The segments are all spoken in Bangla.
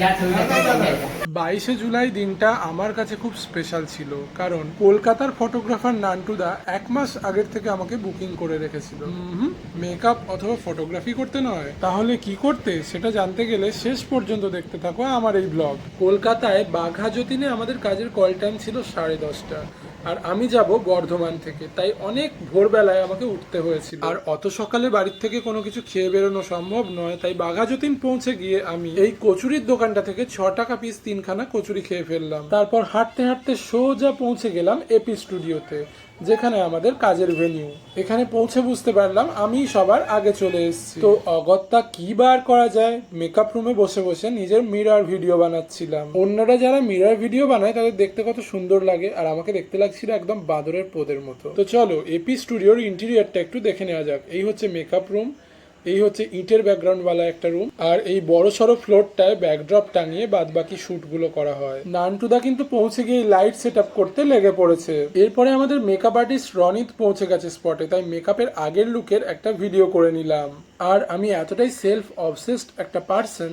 যা ছবিটা তুলতে যা। বাইশে জুলাই দিনটা আমার কাছে খুব স্পেশাল ছিল। কারণ কলকাতার ফটোগ্রাফার নান্টুদা এক মাস আগের থেকে আমাকে বুকিং করে রেখেছিল। মেকআপ অথবা ফটোগ্রাফি করতে নয়। তাহলে কি করতে সেটা জানতে গেলে শেষ পর্যন্ত দেখতে থাকো আমার এই ব্লগ কলকাতায় বাঘা যতীনে আমাদের কাজের কল টাইম ছিল সাড়ে দশটা। আর আমি যাব বর্ধমান থেকে। তাই অনেক ভোরবেলায় আমাকে উঠতে হয়েছিল। আর অত সকালে বাড়ির থেকে কোনো কিছু খেয়ে বেরোনো সম্ভব নয়। তাই বাঘা যতীন পৌঁছে গিয়ে আমি এই কচুরির দোকানটা থেকে ছ টাকা পিস তিনখানা কচুরি খেয়ে ফেললাম। তারপর হাঁটতে হাঁটতে সোজা পৌঁছে গেলাম এপি স্টুডিওতে, যেখানে আমাদের কাজের ভেনিউ। এখানে পৌঁছে বুঝতে পারলাম আমি সবার আগে চলে এসেছি। তো অগত্যা কি বার করা যায়? মেকআপ রুমে বসে বসে নিজের মিরর ভিডিও বানাচ্ছিলাম। অন্যরা যারা মিরর ভিডিও বানায়, তাদের দেখতে কত সুন্দর লাগে, আর আমাকে দেখতে লাগছিল একদম বাদরের পোদের মতো। তো চলো এপি স্টুডিওর ইন্টেরিয়ারটা একটু দেখে নেওয়া যাক। এই হচ্ছে মেকআপ রুম এই হচ্ছে ইটের ব্যাকগ্রাউন্ডওয়ালা একটা রুম আর এই বড় সড়ো ফ্লোরটায় ব্যাকড্রপ টাঙিয়ে বাদ বাকি শুটগুলো করা হয়। নানটুদা কিন্তু পৌঁছে গিয়ে লাইট সেট আপ করতে লেগে পড়েছে। এরপরে আমাদের মেকআপ আর্টিস্ট রনিত পৌঁছে গেছে স্পটে তাই মেকআপের আগের লুকের একটা ভিডিও করে নিলাম। আর আমি এতটাই সেলফ অবসেসড একটা পার্সন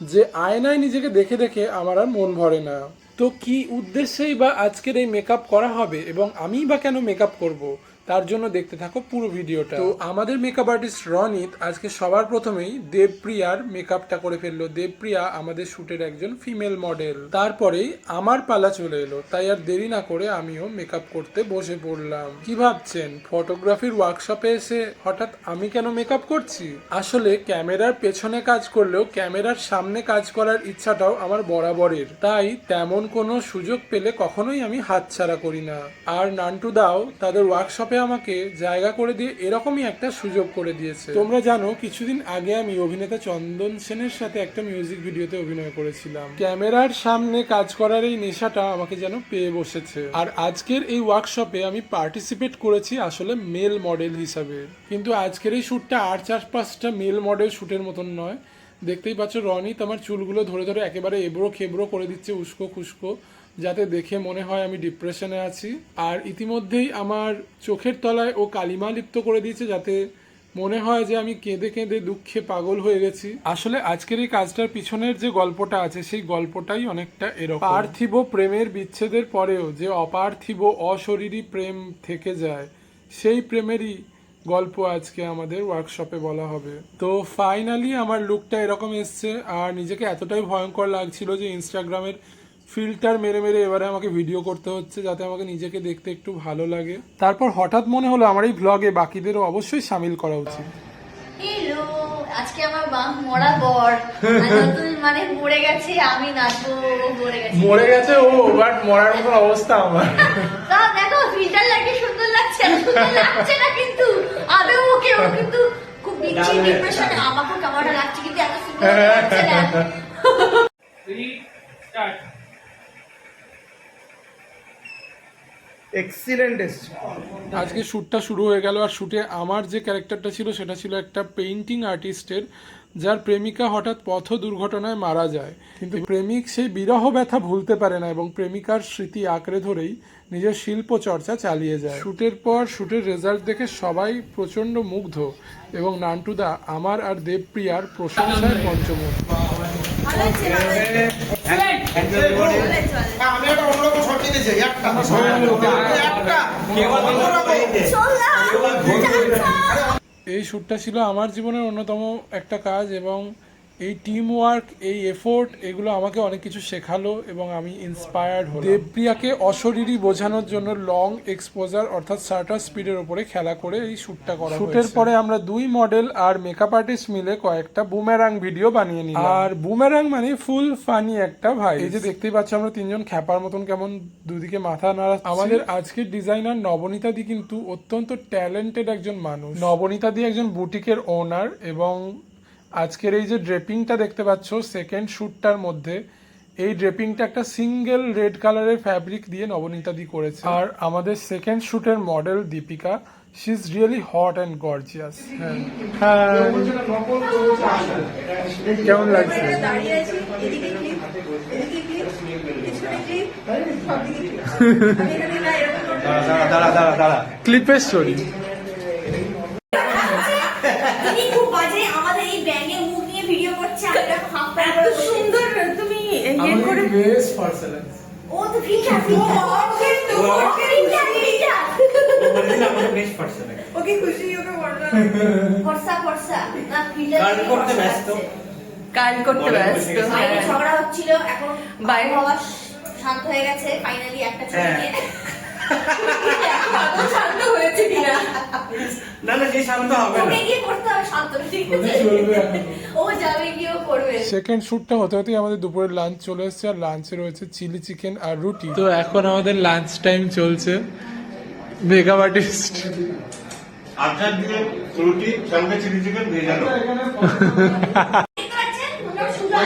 যে আয়নায় নিজেকে দেখে দেখে আমার আর মন ভরে না। তো কি উদ্দেশ্যেই বা আজকের এই মেকআপ করা হবে এবং আমিই বা কেন মেকআপ করব? তার জন্য দেখতে থাকো পুরো ভিডিওটা। তো আমাদের মেকআপ আর্টিস্ট রনিত আজকে সবার প্রথমেই দেবপ্রিয়ার মেকআপটা করে ফেলল। দেবপ্রিয়া আমাদের শুটের একজন ফিমেল মডেল তারপরেই আমার পালা চলে এলো। তাই আর দেরি না করে আমিও মেকআপ করতে বসে পড়লাম। কি ভাবছেন? ফটোগ্রাফির ওয়ার্কশপে এসে হঠাৎ আমি কেন মেকআপ করছি? আসলে ক্যামেরার পেছনে কাজ করলেও ক্যামেরার সামনে কাজ করার ইচ্ছাটাও আমার বরাবরের। তাই তেমন কোনো সুযোগ পেলে কখনোই আমি হাতছাড়া করি না। আর নান্টু দাও তাদের ওয়ার্কশপে আমাকে জায়গা করে দিয়ে এরকমই একটা সুযোগ করে দিয়েছে। তোমরা জানো, কিছুদিন আগে আমি অভিনেতা চন্দন সেনের সাথে একটা মিউজিক ভিডিওতে অভিনয় করেছিলাম। ক্যামেরার সামনে কাজ করার এই নেশাটা আমাকে যেন পেয়ে বসেছে। আর আজকের এই ওয়ার্কশপে আমি পার্টিসিপেট করেছি আসলে মেল মডেল হিসাবে। কিন্তু আজকের এই শ্যুটটা আর চার পাঁচটা মেল মডেল শ্যুটের মতন নয়। দেখতেই পাচ্ছ, রনিত আমার চুলগুলো ধরে ধরে একেবারে এবড়ো খেবড়ো করে দিচ্ছে উস্কো খুস্কো যাতে দেখে মনে হয় আমি ডিপ্রেশনে আছি। আর ইতিমধ্যেই আমার চোখের তলায় ও কালিমা লিপ্ত করে দিয়েছে যাতে মনে হয় যে আমি কেঁদে কেঁদে দুঃখে পাগল হয়ে গেছি। আসলে আজকের এই কাজটার পিছনের যে গল্পটা আছে, সেই গল্পটাই অনেকটা এরকম। পার্থিব প্রেমের বিচ্ছেদের পরেও যে অপার্থিব, অশরীরী প্রেম থেকে যায়, সেই প্রেমেরই গল্প আজকে আমাদের ওয়ার্কশপে বলা হবে। তো ফাইনালি আমার লুকটা এরকম এসছে, আর নিজেকে এতটাই ভয়ঙ্কর লাগছিল যে ইনস্টাগ্রামের ফিল্টার মেরে মেরে এবারে আমাকে ভিডিও করতে হচ্ছে যাতে আমাকে নিজেকে দেখতে একটু ভালো লাগে। তারপর হঠাৎ মনে হলো আমার এই ব্লগে বাকিদেরও অবশ্যই সামিল করা উচিত। আজকে আমার মরা বর। মানে মরে গেছে আমি নাচবো ও মরে গেছে। মরে গেছে ও বাট মরার মতো অবস্থা আমার। তা দেখো ফিল্টার লাগিয়ে সুন্দর লাগছে লাগছে না কিন্তু আদৌ ওকে ও কিন্তু খুব বিচ্ছি ডিপ্রেশনে আমাকে কেমনটা লাগছে কিন্তু এত সুন্দর লাগছে না। এক্সিলেন্ট এসছে আজকে শ্যুটটা শুরু হয়ে গেল আর শ্যুটে আমার যে ক্যারেক্টারটা ছিল সেটা ছিল একটা পেইন্টিং আর্টিস্টের যার প্রেমিকা হঠাৎ পথ দুর্ঘটনায় মারা যায় কিন্তু প্রেমিক সেই বিরহ ব্যথা ভুলতে পারে না এবং প্রেমিকার স্মৃতি আঁকড়ে ধরেই নিজের শিল্প চর্চা চালিয়ে যায় শ্যুটের পর শ্যুটের রেজাল্ট দেখে সবাই প্রচণ্ড মুগ্ধ এবং নান্টুদা আমার আর দেবপ্রিয়ার প্রশংসায় পঞ্চমুখ আমি একটা অন্যরকম শট একটা এই শ্যুটটা ছিল আমার জীবনের অন্যতম একটা কাজ এবং এই টিম ওয়ার্ক এই এফোর্ট এগুলো আমাকে অনেক কিছু শেখালো এবং আমি ইন্সপায়ার্ড হলাম। দেবপ্রিয়াকে অশরীরী বোঝানোর জন্য লং এক্সপোজার অর্থাৎ শার্টার স্পিডের উপরে খেলা করে এই শ্যুটটা করা শ্যুটের পরে আমরা দুই মডেল আর মেকআপ আর্টিস্ট মিলে কয়েকটা বুমেরাং ভিডিও বানিয়ে নিই আর বুমেরাং মানে ফুল ফানি একটা ভাই এই যে দেখতেই পাচ্ছ আমরা তিনজন খ্যাপার মতন কেমন দুদিকে মাথা নাড়া আমাদের আজকের ডিজাইনার নবনীতা দি কিন্তু অত্যন্ত ট্যালেন্টেড একজন মানুষ। নবনীতা দি একজন বুটিকের ওনার এবং আজকের এই যে ড্রেপিংটা দেখতে পাচ্ছ সেকেন্ড শ্যুটটার মধ্যে এই ড্রেপিংটা একটা সিঙ্গেল রেড কালারের ফ্যাব্রিক দিয়ে নবনীতা দি করেছে। আর আমাদের second শ্যুটের model Deepika she is really hot and gorgeous কেমন লাগছে? দাঁড়িয়ে আছি এদিকে ক্লিপ এদিকে ক্লিপ পিছনে ক্লিপ সবদিকে ক্লিপ আমি এখানে না এরকম করতে দাঁড়া দাঁড়া দাঁড়া ক্লিপের স্টোরি তুমি খুব বাজে আমাদের এই ব্যাঙে মুখ নিয়ে ভিডিও করছে আমি এরকম হাফ প্যান্ট পরে বসে- সুন্দর তুমি বিয়ে করে বেস্ট পার্সন ও তো filter filter filter filter okay খুশি ওকে বড় ফর্সা ফর্সা না ফিল্টার কাজ করতে ব্যস্ত। কাজ করতে ব্যস্ত বাইরে হ্যাঁ। ঝগড়া হচ্ছিল এখন বাইরে- হওয়া শান্ত হয়ে গেছে ফাইনালি একটা ছবি হ্যাঁ। নিয়ে আদৌ শান্ত হয়েছে কিনা না না সে শান্ত হবে না। গিয়ে করতে হবে শান্ত ঠিক আছে ও যাবে গিয়েও করবে। সেকেন্ড শ্যুটটা হতে হতেই আমাদের দুপুরের লাঞ্চ চলে এসেছে আর লাঞ্চে রয়েছে চিলি চিকেন আর রুটি। তো এখন আমাদের লাঞ্চ টাইম চলছে। মেকআপ আর্টিস্ট আচার দিয়ে রুটি সঙ্গে চিলি চিকেন ভেজানো দেখতে পাচ্ছেন? ওটা সুগার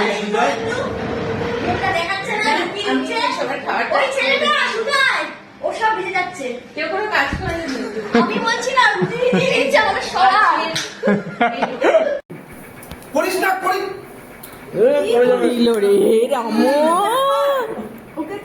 ওটা দেখাচ্ছে না লুকিয়ে দিচ্ছে সবার খাওয়াটা- ওই ছেলেটা সুগার ও সব ভিজে যাচ্ছে। কেউ কোনো কাজ করে না কিন্তু। আমি বলছি না রুটি ভিজে দিচ্ছে আমাকে সরা করিস না করি। ওকে